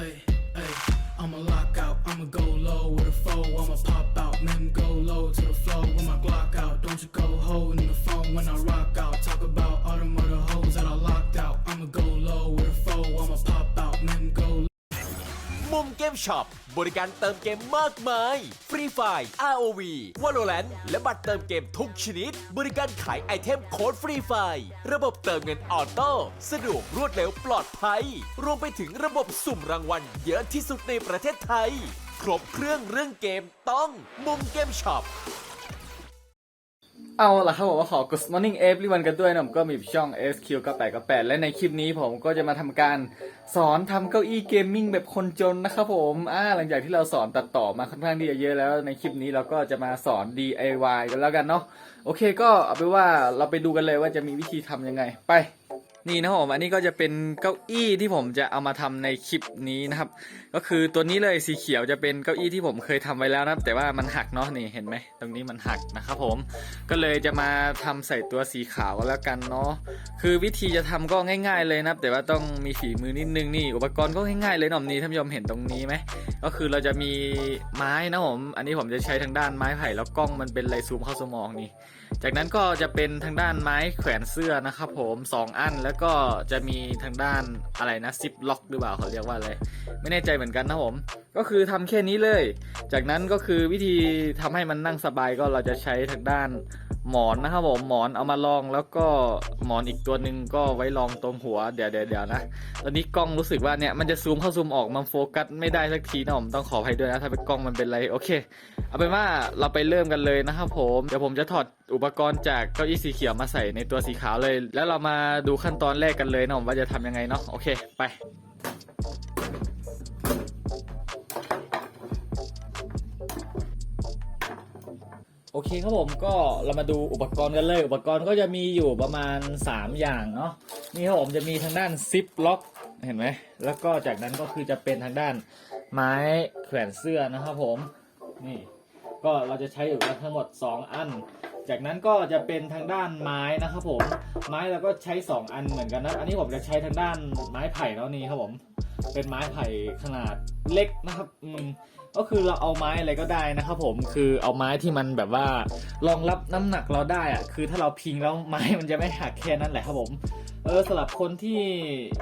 Ay, ay, I'ma lock out, I'ma go low with a foe, I'ma pop out, man, go low to the floor with my Glock out. Don't you go holding the phone when I rock out. Talk about all them other hoes that I locked out. I'ma go low with a foe, I'ma pop out, man, go มุมเกมช็อป บริการเติมเกมมากมาย ฟรีไฟ ROV Valorant และบัตรเติมเกมทุกชนิด บริการขายไอเทมโค้ดฟรีไฟระบบเติมเงินออโต้สะดวกรวดเร็วปลอดภัย รวมไปถึงระบบสุ่มรางวัลเยอะที่สุดในประเทศไทย ครบเครื่องเรื่องเกมต้องมุมเกมช็อป เอาล่ะครับผมก็ขอ Good Morning Everyone กันด้วยนะผมก็มีช่อง SQ 988และในคลิปนี้ผมก็จะมาทำการสอนทำเก้าอี้เกมมิ่งแบบคนจนนะครับผมอ่าหลังจากที่เราสอนตัดต่อมาค่อนข้างที่จะเยอะแล้วในคลิปนี้เราก็จะมาสอน DIY กันแล้วกันเนาะโอเคก็เอาไปว่าเราไปดูกันเลยว่าจะมีวิธีทำยังไงไป นี่นะครับผมอันนี้ก็จะเป็นเก้าอี้ที่ผมจะเอามาทำในคลิปนี้นะครับ ก็คือตัวนี้เลยสีเขียวจะเป็นเก้าอี้ที่ผมเคยทำไว้แล้วนะครับ แต่ว่ามันหักเนาะนี่เห็นไหมตรงนี้มันหักนะครับผมก็เลยจะมาทำใส่ตัวสีขาวก็แล้วกันเนาะคือวิธีจะทำก็ง่าย ๆเลยนะครับ แต่ว่าต้องมีฝีมือนิดนึงนี่ อุปกรณ์ก็ง่ายๆเลยหน่อมนี้ท่านผู้ชมเห็นตรงนี้ไหมก็คือเราจะมีไม้นะผมอันนี้ผมจะใช้ทางด้านไม้ไผ่แล้วกล้องมันเป็นไรซูมเข้าสมองนี่ จากนั้นก็จะเป็นทางด้านไม้แขวนเสื้อนะครับผมสองอันแล้วก็จะมีทางด้านอะไรนะซิปล็อกหรือเปล่าเขาเรียกว่าอะไรไม่แน่ใจเหมือนกันนะผมก็คือทำแค่นี้เลย จากนั้นก็คือวิธีทำให้มันนั่งสบายก็เราจะใช้ทางด้านหมอนนะครับผมหมอนเอามาลองแล้วก็หมอนอีกตัวหนึ่งก็ไว้รองตรงหัวเดี๋ยวเดี๋ยวเดี๋ยวนะตอนนี้กล้องรู้สึกว่าเนี่ยมันจะซูมเข้าซูมออกมันโฟกัสไม่ได้สักทีนะผมต้องขออภัยด้วยนะถ้าเป็นกล้องมันเป็นไรโอเค เอาเป็นว่าเราไปเริ่มกันเลยนะครับผมเดี๋ยวผมจะถอดอุปกรณ์จากเก้าอี้สีเขียวมาใส่ในตัวสีขาวเลย แล้วเรามาดูขั้นตอนแรกกันเลยนะผมว่าจะทำยังไงเนาะโอเค ไป โอเคครับผมก็เรามาดูอุปกรณ์กันเลย อุปกรณ์ก็จะมีอยู่ประมาณ 3 อย่างเนาะนี่ครับผมจะมีทางด้านซิปล็อกเห็นไหมแล้วก็จากนั้นก็คือจะเป็นทางด้านไม้แขวนเสื้อนะครับผมนี่ก็เราจะใช้อยู่กันทั้งหมด 2 อัน จากนั้นก็จะเป็นทางด้านไม้นะครับผม ไม้เราก็ใช้ 2 อันเหมือนกันนะ อันนี้ผมจะใช้ทางด้านไม้ไผ่แล้วนี่ครับผม เป็นไม้ไผ่ขนาดเล็กนะครับ อืม ก็คือเราเอาไม้อะไรก็ได้นะครับผมคือเอาไม้ที่มันแบบว่ารองรับน้ำหนักเราได้อะคือถ้าเราพิงแล้วไม้มันจะไม่หักแค่นั้นแหละครับผมเออสำหรับคนที่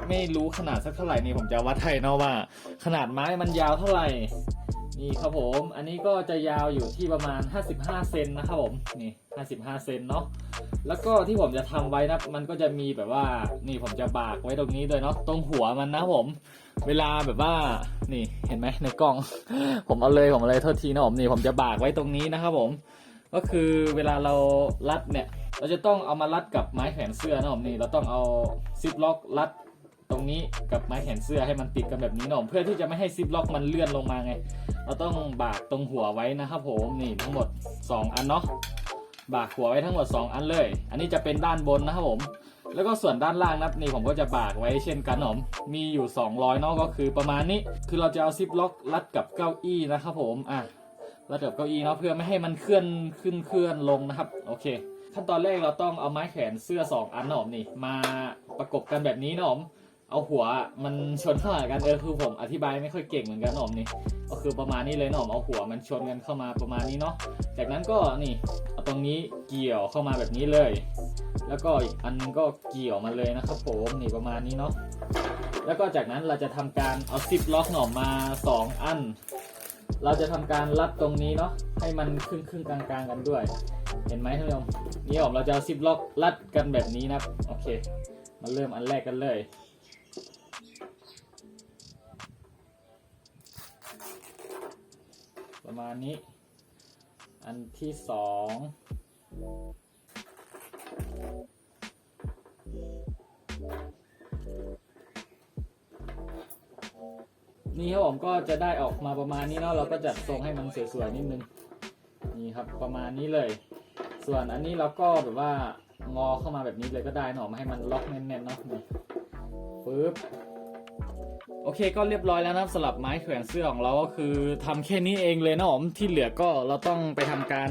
ไม่รู้ขนาดสักเท่าไหร่นี่ผมจะวัดให้เนาะว่า ขนาดไม้มันยาวเท่าไหร่นี่ครับผม อันนี้ก็จะยาวอยู่ที่ประมาณ 55 เซนนะครับผม นี่ 55 เซนเนาะ แล้วก็ที่ผมจะทำไว้นะ มันก็จะมีแบบว่า นี่ผมจะบากไว้ตรงนี้ด้วยเนาะ ตรงหัวมันนะผม เวลาแบบว่านี่เห็นไหมในกล้อง ผมเอาเลยผมเอาเลยโทษทีนะผมนี่ผมจะบากไว้ตรงนี้นะครับผม ก็คือเวลาเรารัดเนี่ย เราจะต้องเอามารัดกับไม้แขวนเสื้อนะผมนี่เราต้องเอาซิปล็อกรัดตรงนี้กับไม้แขวนเสื้อให้มันติดกันแบบนี้นะผมเพื่อที่จะไม่ให้ซิปล็อกมันเลื่อนลงมาไง เราต้องบากตรงหัวไว้นะครับผมนี่ทั้งหมด 2 อันเนาะบากหัวไว้ทั้งหมด 2 อันเลย อันนี้จะเป็นด้านบนนะครับผม แล้วก็ส่วนด้านล่างนะครับนี่ผมก็จะบากไว้เช่นกันผมมีอยู่ 200เนาะก็คือประมาณนี้ คือเราจะเอาซิปล็อกรัดกับเก้าอี้นะครับผมอะรัดกับเก้าอี้เนาะเพื่อไม่ให้มันเคลื่อนขึ้นเคลื่อนลงนะครับโอเค ขั้นตอนแรกเราต้องเอาไม้แขวนเสื้อ 2 อันนะผมนี่ มาประกบกันแบบนี้นะผมเอาหัวมันชนเข้าหากันเออคือผมอธิบายไม่ค่อยเก่งเหมือนกันหนอมนี่ก็คือประมาณนี้เลยหนอมเอาหัวมันชนกันเข้ามาประมาณนี้เนาะจากนั้นก็นี่เอาตรงนี้เกี่ยวเข้ามาแบบนี้เลย แล้วก็อีกอันก็เกี่ยวมาเลยนะครับผมนี่ประมาณนี้เนาะแล้วก็จากนั้นเราจะทำการเอาซิปล็อกหน่อมมา2 อัน เราจะทำการรัดตรงนี้เนาะให้มันครึ่งครึ่งๆกลางกันด้วย เห็นไหมท่านผู้ชมนี่ผมเราจะเอาซิปล็อกรัดกันแบบนี้นะโอเค มาเริ่มอันแรกกันเลยประมาณนี้ อันที่สอง นี่ครับผมก็จะได้ออกมาประมาณนี้เนาะเราก็จัดทรงให้มันสวยๆนิดนึงนี่ครับประมาณนี้เลย ส่วนอันนี้เราก็แบบว่างอเข้ามาแบบนี้เลยก็ได้เนาะมาให้มันล็อกแน่นๆเนาะนี่ปึ๊บ ออเคก็เรียบร้อยแล้วนะสำหรับไม้แขวนเสื้อของเราก็คือทำแค่นี้เองเลยนะผมที่เหลือก็เราต้องไปทำการ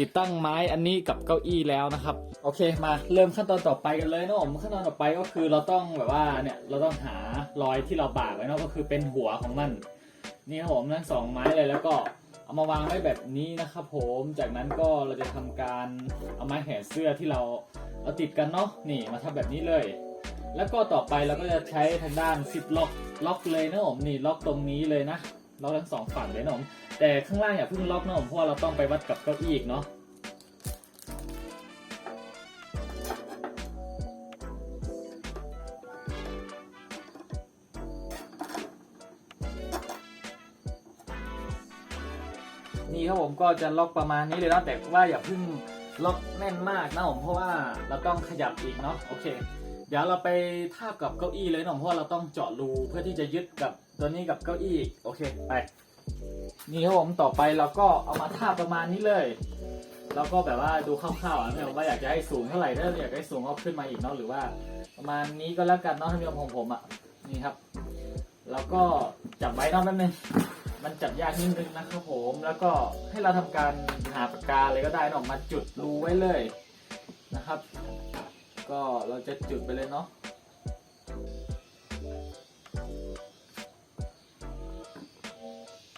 ติดตั้งไม้อันนี้กับเก้าอี้แล้วนะครับโอเคมาเริ่มขั้นตอนต่อไปกันเลยนะผมขั้นตอนต่อไปก็คือเราต้องแบบว่าเนี่ยเราต้องหารอยที่เราบากไว้นะก็คือเป็นหัวของมันนี่ครับผมทั้งสองไม้เลยแล้วก็เอามาวางไว้แบบนี้นะครับผมจากนั้นก็เราจะทำการเอาไม้แขวนเสื้อที่เราเอาติดกันเนาะนี่มาทำแบบนี้เลย แล้วก็ต่อไปเราก็จะใช้ทางด้านซิปล็อกล็อกเลยนะผมนี่ล็อกตรงนี้เลยนะล็อกทั้งสองฝั่งเลยนะผมแต่ข้างล่างอย่าเพิ่งล็อกนะผมเพราะเราต้องไปวัดกับเก้าอี้อีกเนาะนี่ครับผมก็จะล็อกประมาณนี้เลยนะแต่ว่าอย่าเพิ่งล็อกแน่นมากนะผมเพราะว่าเราต้องขยับอีกเนาะโอเค ดี๋ยวเราไปทาบกับเก้าอี้เลยนะผมเพราะเราต้องเจาะรูเพื่อที่จะยึดกับตัวนี้กับเก้าอี้โอเคไป นี่ครับผมต่อไปเราก็เอามาทาบประมาณนี้เลยแล้วก็แบบว่าดูคร่าวๆนะผมว่าอยากจะให้สูงเท่าไหร่ถ้าอยากให้สูงก็ขึ้นมาอีกเนาะหรือว่า ประมาณนี้ก็แล้วกันเนาะท่านผู้ชมของผมอะนี่ครับ แล้วก็จับไว้เนอกแป๊บนึงมันจับยากนิดนึงนะครับผมแล้วก็ให้เราทำการหาปากกาเลยก็ได้เนอะมาจุดรูไว้เลยนะครับ ก็เราจะจุดไปเลยเนาะ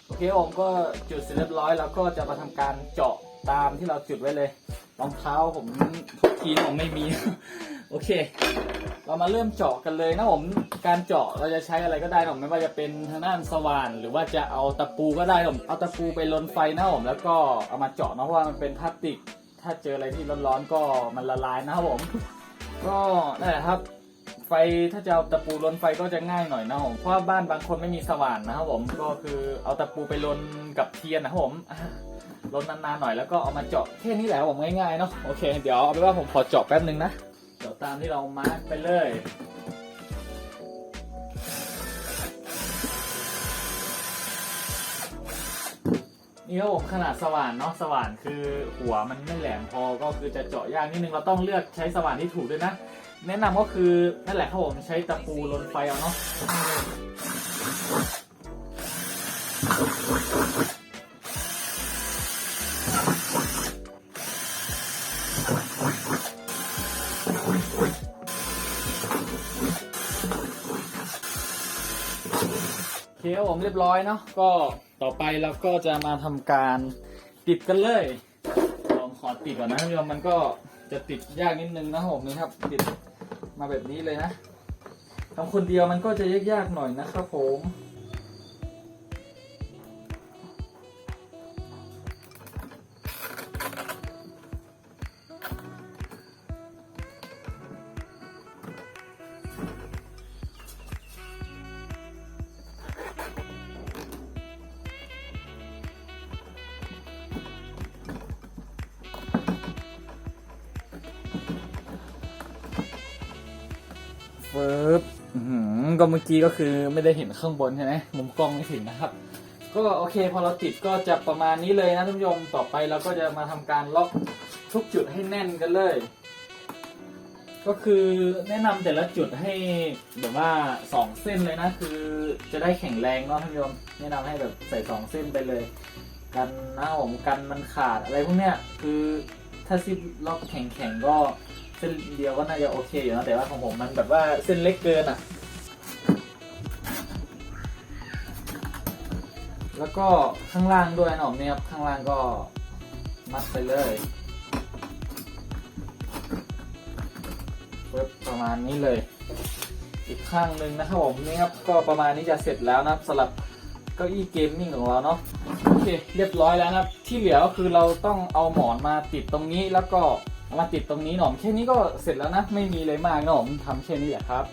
โอเคผมก็จุดเสร็จเรียบร้อยแล้วก็จะมาทำการเจาะตามที่เราจุดไว้เลยรองเท้าผมทีผมไม่มี โอเค เรามาเริ่มเจาะกันเลยนะผมการเจาะเราจะใช้อะไรก็ได้ผมไม่ว่าจะเป็นทางด้านสว่าน หรือว่าจะเอาตะปูก็ได้ผมเอาตะปูไปลนไฟนะผมแล้วก็เอามาเจาะนะเพราะว่ามันเป็นพลาสติก ถ้าเจออะไรที่ร้อนๆก็มันละลายนะครับผม ก็นั่นแหละครับ ไฟถ้าจะเอาตะปูลนไฟก็จะง่ายหน่อยนะผมเพราะบ้านบางคนไม่มีสว่านนะครับผมก็คือเอาตะปูไปลนกับเทียนนะครับผมลนนานๆหน่อยแล้วก็เอามาเจาะแค่นี้แหละผมง่ายๆเนาะโอเค เดี๋ยวเอาไปว่าผมขอเจาะแป๊บนึงนะเจาะตามที่เรามาร์กไปเลย นี่ครับผมขนาดสว่านเนาะสว่านคือหัวมันไม่แหลมพอก็คือจะเจาะยากนิดนึงเราต้องเลือกใช้สว่านที่ถูกด้วยนะ แนะนำก็คือนั่นแหละครับผมใช้ตะปูลนไฟเอาเนาะ เคครับผมเรียบร้อยเนาะก็ต่อไปเราก็จะมาทำการติดกันเลยลองขอติดก่อนนะท่านผู้ชมมันก็จะติดยากนิดนึงนะผมนี่ครับ ติดมาแบบนี้เลยนะทำคนเดียวมันก็จะยากๆหน่อยนะครับผม เฟิบก็เมื่อกี้ก็คือไม่ได้เห็นข้างบนใช่ไหมมุมกล้องไม่ถึงนะครับ ก็โอเคพอเราติดก็จะประมาณนี้เลยนะท่านผู้ชมต่อไปเราก็จะมาทำการล็อกทุกจุดให้แน่นกันเลย ก็คือแนะนำแต่ละจุดให้แบบว่าสองเส้นเลยนะ คือจะได้แข็งแรงเนาะท่านผู้ชมแนะนำให้แบบใส่สองเส้นไปเลย กันหน้าผมกันมันขาดอะไรพวกเนี้ยคือถ้าซิปล็อกแข็งๆก็ เส้นเดียวก็น่าจะโอเคอยู่นะแต่ว่าของผมมันแบบว่าเส้นเล็กเกินอะ แล้วก็ข้างล่างด้วยนะผมเนี่ยครับข้างล่างก็มัดไปเลยปึ๊บประมาณนี้เลย อีกข้างหนึ่งนะครับผมนี่ครับก็ประมาณนี้จะเสร็จแล้วนะครับสำหรับเก้าอี้เกมมิ่งของเราเนาะโอเคเรียบร้อยแล้วนะครับ ที่เหลือก็คือเราต้องเอาหมอนมาติดตรงนี้แล้วก็ เอามาติดตรงนี้หนอมแค่นี้ก็เสร็จแล้วนะ ไม่มีอะไรมากนะผมทำแค่นี้แหละครับ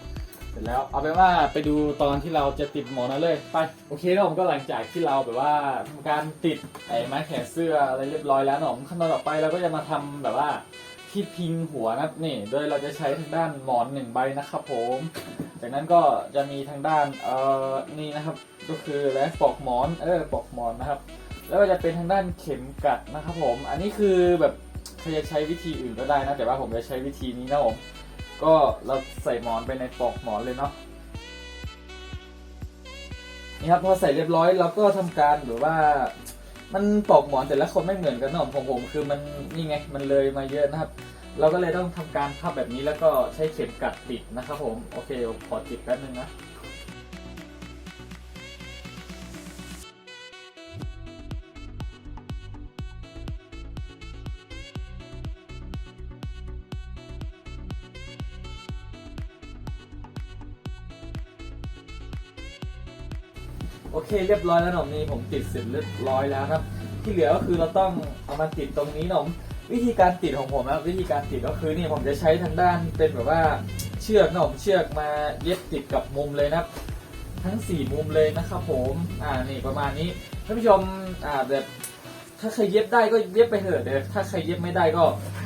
เสร็จแล้วเอาเป็นว่าไปดูตอนที่เราจะติดหมอนเลยไปโอเคหนะผมก็หลังจากที่เราแบบว่าทำการติดไอ้ไม้แขนเสื้ออะไรเรียบร้อยแล้วหนะผมขั้นตอนต่อไปเราก็จะมาทำแบบว่าที่พิงหัวนะนี่ โดยเราจะใช้ทางด้านหมอนหนึ่งใบนะครับผมจากนั้นก็จะมีทางด้านเอ่อนี่นะครับก็คือและปลอกหมอนเออปลอกหมอนนะครับ แล้วก็จะเป็นทางด้านเข็มกัดนะครับผม อันนี้คือแบบ ใครจะใช้วิธีอื่นก็ได้นะ แต่ว่าผมจะใช้วิธีนี้นะผม ก็เราใส่หมอนไปในปลอกหมอนเลยเนาะ นี่ครับพอใส่เรียบร้อยเราก็ทำการแบบว่า มันปลอกหมอนแต่ละคนไม่เหมือนกันเนาะของผมคือมันนี่ไงมันเลยมาเยอะนะครับ เราก็เลยต้องทำการพับแบบนี้แล้วก็ใช้เข็มกัดติดนะครับผม โอเคผมขอติดแป๊บนึงนะ โอเคเรียบร้อยแล้วหนอมนี่ผมติดเสร็จเรียบร้อยแล้วครับ ที่เหลือก็คือเราต้องเอามาติดตรงนี้หนอมวิธีการติดของผมนะวิธีการติดก็คือนี่ผมจะใช้ทางด้านเป็นแบบว่าเชือกหนอมเชือกมาเย็บติดกับมุมเลยนะครับ ทั้งสี่มุมเลยนะครับผมอ่านี่ประมาณนี้ท่านผู้ชมอ่าแบบถ้าใครเย็บได้ก็เย็บไปเถอะเดี๋ยวถ้าใครเย็บไม่ได้ก็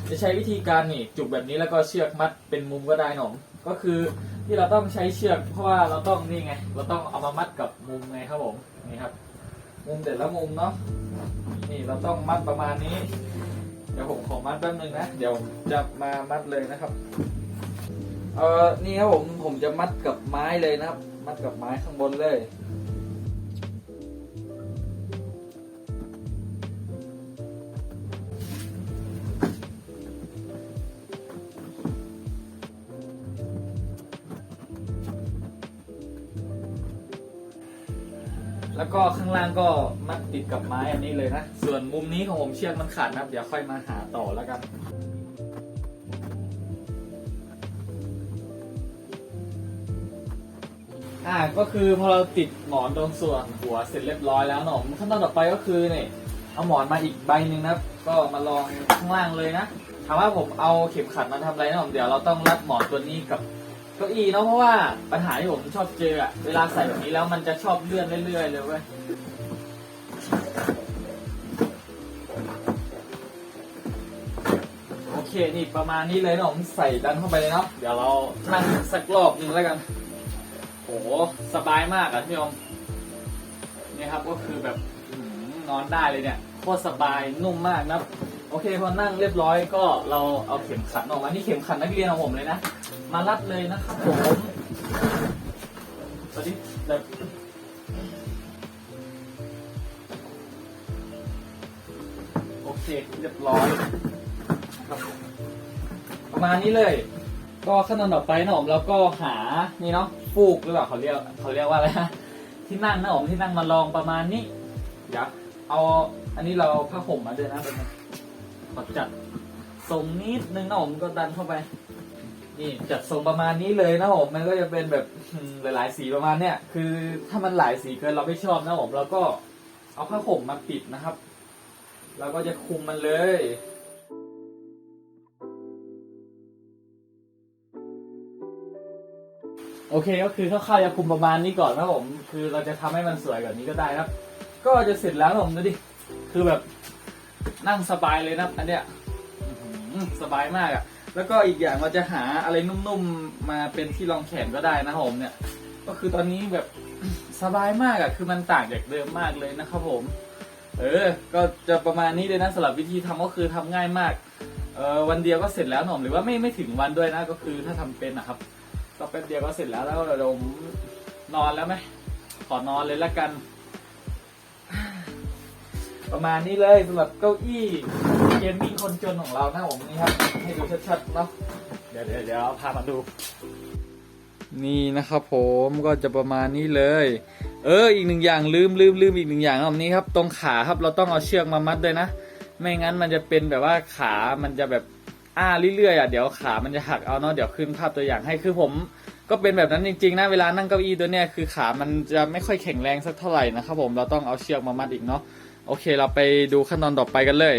จะใช้วิธีการนี่จุกแบบนี้แล้วก็เชือกมัดเป็นมุมก็ได้หนอมก็คือ ที่เราต้องใช้เชือกเพราะว่าเราต้องนี่ไง เราต้องเอามามัดกับมุมไงครับผมนี่ครับ มุมแต่ละมุมเนาะนี่เราต้องมัดประมาณนี้ เดี๋ยวผมขอมัดแป๊บนึงนะเดี๋ยวจะมามัดเลยนะครับเออนี่ครับผมผมจะมัดกับไม้เลยนะครับ มัดกับไม้ข้างบนเลย แล้วก็ข้างล่างก็มัดติดกับไม้อันนี้เลยนะ ส่วนมุมนี้ของผมเชือกมันขาดนะเดี๋ยวค่อยมาหาต่อแล้วกันอ่าก็คือพอเราติดหมอนตรงส่วนหัวเสร็จเรียบร้อยแล้วเนาะขั้นตอนต่อไปก็คือเนี่ยเอาหมอนมาอีกใบหนึ่งนะก็มาลองข้างล่างเลยนะถามว่าผมเอาเข็มขัดมาทำอะไรนะผมเดี๋ยวเราต้องรัดหมอนตัวนี้กับ เก้าอี้เนาะเพราะว่าปัญหาที่ผมชอบเจออะเวลาใส่แบบนี้แล้วมันจะชอบเลื่อนเรื่อยๆเลยเว้ยโอเคนี่ประมาณนี้เลยเนาะผมใส่ดันเข้าไปเลยเนาะเดี๋ยวเรานั่งสักรอบหนึ่งแล้วกันโหสบายมากอะพี่ยมนี่ครับก็คือแบบนอนได้เลยเนี่ยโคตรสบายนุ่มมากนะโอเคพอนั่งเรียบร้อยก็เราเอาเข็มขัดออกมานี่เข็มขัดนักเรียนของผมเลยนะ มารัดเลยนะครับผมสวัสดีแบบโอเคเรียบร้อยครับประมาณนี้เลย ก็ขั้นตอนต่อไปนะผมแล้วก็หานี่เนาะฟูกหรือเปล่าเขาเรียกเขาเรียกว่าอะไรนะที่นั่งนะผมที่นั่งมาลองประมาณนี้เดี๋ยวเอาอันนี้เราผ้าห่มมาด้วยนะเป็นขอจัดทรงนิดนึงนะผมก็ดันเข้าไป นี่จัดทรงประมาณนี้เลยนะผมมันก็จะเป็นแบบหลายๆสีประมาณเนี้ยคือถ้ามันหลายสีเกินเราไม่ชอบนะผมเราก็เอาผ้าห่มมาปิดนะครับเราก็จะคุมมันเลยโอเคก็คือคร่าวๆจะคุมประมาณนี้ก่อนนะผมคือเราจะทำให้มันสวยแบบนี้ก็ได้ครับ ก็จะเสร็จแล้วผมดูดิคือแบบนั่งสบายเลยนะอันเนี้ยสบายมากอะ่ะ แล้วก็อีกอย่างเราจะหาอะไรนุ่มๆมาเป็นที่รองแขนก็ได้นะผมเนี่ย ก็คือตอนนี้แบบสบายมากอะ่ะคือมันต่างจากเดิมมากเลยนะครับผม เออ ก็จะประมาณนี้เลยนะสำหรับวิธีทำก็คือทำง่ายมากเออวันเดียวก็เสร็จแล้วหนมหรือว่าไม่ไม่ถึงวันด้วยนะก็คือถ้าทำเป็นนะครับก็แป๊บเดียวก็เสร็จแล้วแล้วเดี๋ยวนอนแล้วไหมขอนอนเลยละกัน ประมาณนี้เลยสำหรับเก้าอี้ เกมมิ่งคนจนของเรานะผมนี่ครับ ให้ดูชัดๆเนาะเดี๋ยวเดี๋ยวเดี๋ยวพามาดู นี่นะครับผมก็จะประมาณนี้เลย เอออีกหนึ่งอย่างลืมลืมลืมอีกหนึ่งอย่างนะผมนี่ครับ ตรงขาครับเราต้องเอาเชือกมามัดด้วยนะ ไม่งั้นมันจะเป็นแบบว่าขามันจะแบบอ้าเรื่อยๆอะเดี๋ยวขามันจะหักเอาเนาะเดี๋ยวขึ้นภาพตัวอย่างให้คือผมก็เป็นแบบนั้นจริงๆนะเวลานั่งเก้าอี้ตัวเนี้ยคือขามันจะไม่ค่อยแข็งแรงสักเท่าไหร่นะครับผมเราต้องเอาเชือกมามัดอีกเนาะโอเคเราไปดูขั้นตอนต่อไปกันเลย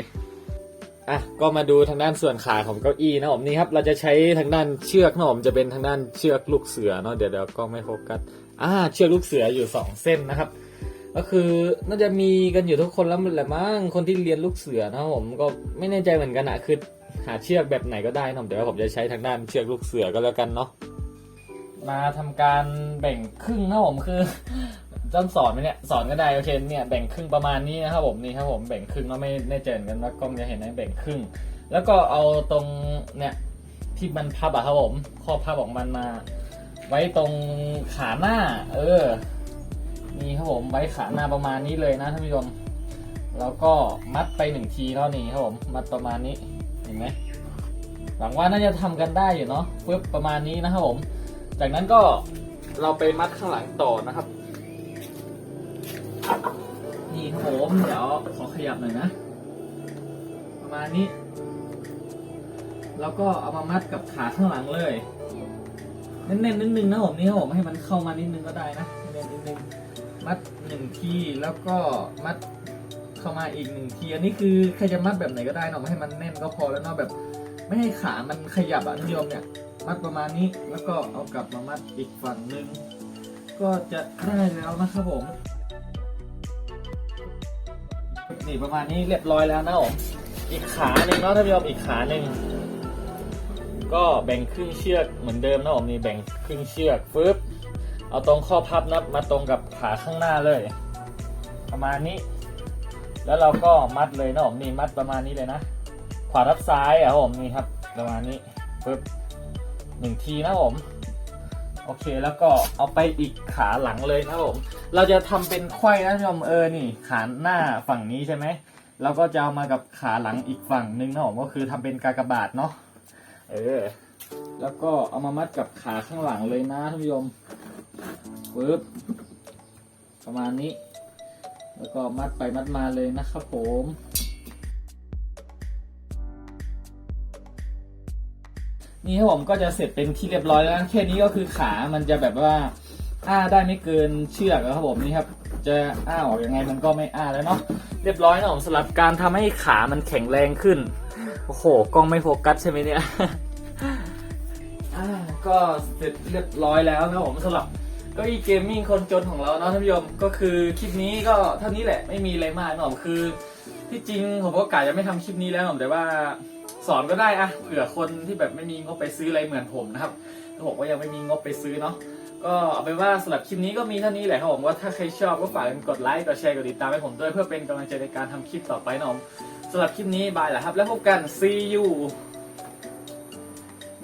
อะก็มาดูทางด้านส่วนขาของเก้าอี้นะผมนี่ครับ เราจะใช้ทางด้านเชือกนะผมจะเป็นทางด้านเชือกลูกเสือเนาะเดี๋ยวเดี๋ยวก็ไม่โฟกัสอ่าเชือกลูกเสืออยู่สองเส้นนะครับ ก็คือน่าจะมีกันอยู่ทุกคนแล้วแหละมั้งคนที่เรียนลูกเสือนะผมก็ไม่แน่ใจเหมือนกันอะคือหาเชือกแบบไหนก็ได้นะเดี๋ยวผมจะใช้ทางด้านเชือกลูกเสือก็แล้วกันเนาะมาทำการแบ่งครึ่งนะผมคือ ต้องสอนไหมเนี่ยสอนก็ได้โอเคเนี่ยแบ่งครึ่งประมาณนี้นะครับผมนี่ครับผมแบ่งครึ่งก็ไม่แน่ใจเหมือนกันว่ากล้องจะเห็นไหมแบ่งครึ่ง แล้วก็เอาตรงเนี่ยที่มันพับอะครับผมข้อพับของมันมา ไว้ตรงขาหน้า เออนี่ครับผมไว้ขาหน้าประมาณนี้เลยนะท่านผู้ชมแล้วก็มัดไปหนึ่งทีเท่านี้ครับผมมัดประมาณนี้เห็นไหมหวังว่าน่าจะทำกันได้อยู่เนาะปึ๊บประมาณนี้นะครับผม จากนั้นก็เราไปมัดข้างหลังต่อนะครับ นี่ครับผมเดี๋ยวขอขยับหน่อยนะ ประมาณนี้ แล้วก็เอามามัดกับขาข้างหลังเลยเน้นๆนิดนึงนะผมนี่ครับผมให้มันเข้ามานิดนึงก็ได้นะเน้นๆนิดนึงมัดหนึ่งทีแล้วก็มัดเข้ามาอีกหนึ่งทีอันนี้คือใครจะมัดแบบไหนก็ได้เนาะให้มันแน่นก็พอแล้วเนาะแบบไม่ให้ขามันขยับอะนิยมเนี่ยมัดประมาณนี้แล้วก็เอากลับมามัดอีกฝั่งหนึ่งก็จะได้แล้วนะครับผม นี่ประมาณนี้เรียบร้อยแล้วนะผมอีกขาหนึ่งเนาะท่านผู้ชมอีกขาหนึ่งก็แบ่งครึ่งเชือกเหมือนเดิมนะผมนี่แบ่งครึ่งเชือกฟึบเอาตรงข้อพับนะมาตรงกับขาข้างหน้าเลย ประมาณนี้ แล้วเราก็มัดเลยนะผมนี่มัดประมาณนี้เลยนะ ขวาทับซ้ายอะผมนี่ครับ ประมาณนี้ฟึบหนึ่งทีนะผม โอเคแล้วก็เอาไปอีกขาหลังเลยนะผมเราจะทำเป็นไขว้นะท่านผู้ชมเออนี่ขาหน้าฝั่งนี้ใช่ไหมเราก็จะเอามากับขาหลังอีกฝั่งหนึ่งนะผมก็คือทำเป็นกากบาทเนาะเออ แล้วก็เอามามัดกับขาข้างหลังเลยนะท่านผู้ชมปึ๊บประมาณนี้ แล้วก็มัดไปมัดมาเลยนะครับผม นี่ครับผมก็จะเสร็จเป็นที่เรียบร้อยแล้วแค่นี้ก็คือขามันจะแบบว่าอ้าได้ไม่เกินเชือกแล้วครับผมนี่ครับ จะอ้าออกยังไงมันก็ไม่อ้าแล้วเนาะเรียบร้อยนะผมสำหรับการทำให้ขามันแข็งแรงขึ้นโอ้โหกล้องไม่โฟกัสใช่ไหมเนี่ยก็เสร็จเรียบร้อยแล้วนะผมสำหรับก็อีเกมมิ่งคนจนของเราเนาะท่านผู้ชมก็คือคลิปนี้ก็เท่านี้แหละไม่มีอะไรมากนะผมคือ ที่จริงผมก็กะจะไม่ทำคลิปนี้แล้วนะผมแต่ว่า สอนก็ได้อะเผื่อคนที่แบบไม่มีงบไปซื้ออะไรเหมือนผมนะครับผมก็ยังไม่มีงบไปซื้อเนาะก็เอาเป็นว่าสำหรับคลิปนี้ก็มีเท่านี้แหละครับผมว่าถ้าใครชอบก็ฝากกดไลค์กดแชร์กดติดตามให้ผมด้วยเพื่อเป็นกำลังใจในการทำคลิปต่อไปนะผมสำหรับคลิปนี้บายแหละครับ แล้วพบกัน see you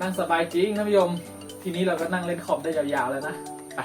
นั่งสบายจริงท่านผู้ชมทีนี้เราก็นั่งเล่นคอมได้ยาวๆแล้วนะ ไป